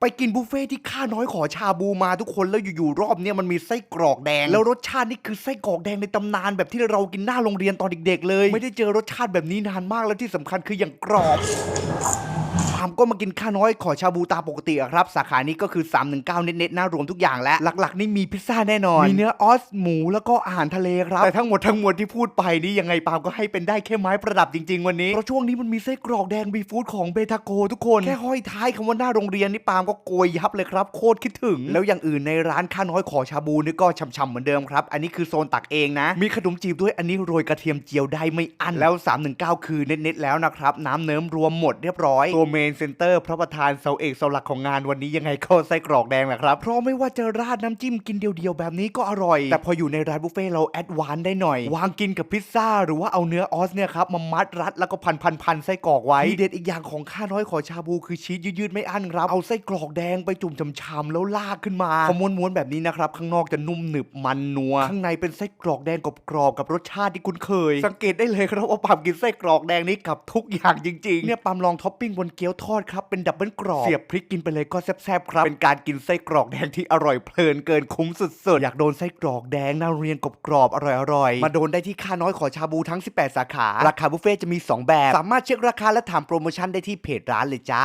ไปกินบุฟเฟ่ที่ข้าน้อยขอชาบูมาทุกคนแล้วอยู่ๆรอบเนี้ยมันมีไส้กรอกแดง แล้วรสชาตินี่คือไส้กรอกแดงในตำนานแบบที่เรากินหน้าโรงเรียนตอนเด็กๆเลย ไม่ได้เจอรสชาติแบบนี้นานมากแล้วที่สำคัญคืออย่างกรอบปาล์มก็มากินข้าวน้อยขอชาบูตามปกติอะครับ สาขานี้ก็คือ 319 เน็ตๆน่ารวมทุกอย่างแล้ว หลัก ๆ นี่มีพิซซ่าแน่นอน มีเนื้อออสหมูแล้วก็อาหารทะเลครับ แต่ทั้งหมดทั้งมวลที่พูดไปนี่ยังไงปาล์มก็ให้เป็นได้แค่ไม้ประดับจริง ๆ วันนี้ เพราะช่วงนี้มันมีไส้กรอกแดงบีฟู้ดของเบทาโกทุกคน แค่ห้อยท้ายคำว่าหน้าโรงเรียนนี่ปาล์มก็โกยยับเลยครับ โคตรคิดถึง แล้วอย่างอื่นในร้านข้าวน้อยขอชาบูนี่ก็ช่ำๆเหมือนเดิมครับ อันนี้คือโซนตักเองนะ มีขนมจีบด้วยอันนี้โรยกระเทียมเจียวได้ไม่อั้นแล้ว 319 คือเน็ตๆแล้วนะครับน้ำเนิ้มรวมหมดเรียบร้อยตัวเมนเซนเตอร์พระประธานเสาเอกเสาหลักของงานวันนี้ยังไงก็ไส้กรอกแดงแหละครับ เพราะไม่ว่าจะราดน้ำจิ้มกินเดียวๆแบบนี้ก็อร่อย แต่พออยู่ในร้านบุฟเฟ่เราแอดวานได้หน่อย วางกินกับพิซซ่า หรือว่าเอาเนื้อออสเนี่ยครับมามัดรัดแล้วก็พันพันพันๆๆไส้กรอกไว้ทีเด็ดอีกอย่างของข้าน้อยขอชาบูคือชีสยืดๆไม่อั้นครับเอาไส้กรอกแดงไปจุ่มชำๆแล้วลากขึ้นมาพอม้วนๆแบบนี้นะครับข้างนอกจะนุ่มหนึบมันนัวข้างในเป็นไส้กรอกแดงกรอบๆกับรสชาติที่คุ้นเคย สังเกตได้เลยครับว่าปามกินไส้กรอกแดงนี้กับทุกอย่างจริงๆเนี่ยปามลองท็อปปิ้งบนเกี๊ยวทอดครับ เป็นดับเบิลกรอบ เสียบพริกกินไปเลยก็แซ่บๆครับ เป็นการกินไส้กรอกแดงที่อร่อยเพลินเกินคุ้มสุดๆ อยากโดนไส้กรอกแดงน่าเรียนกรอบๆอร่อยๆ มาโดนได้ที่ค่าน้อยขอชาบูทั้ง 18 สาขา ราคาบุฟเฟ่ต์จะมี 2 แบบ สามารถเช็คราคาและถามโปรโมชั่นได้ที่เพจร้านเลยจ้า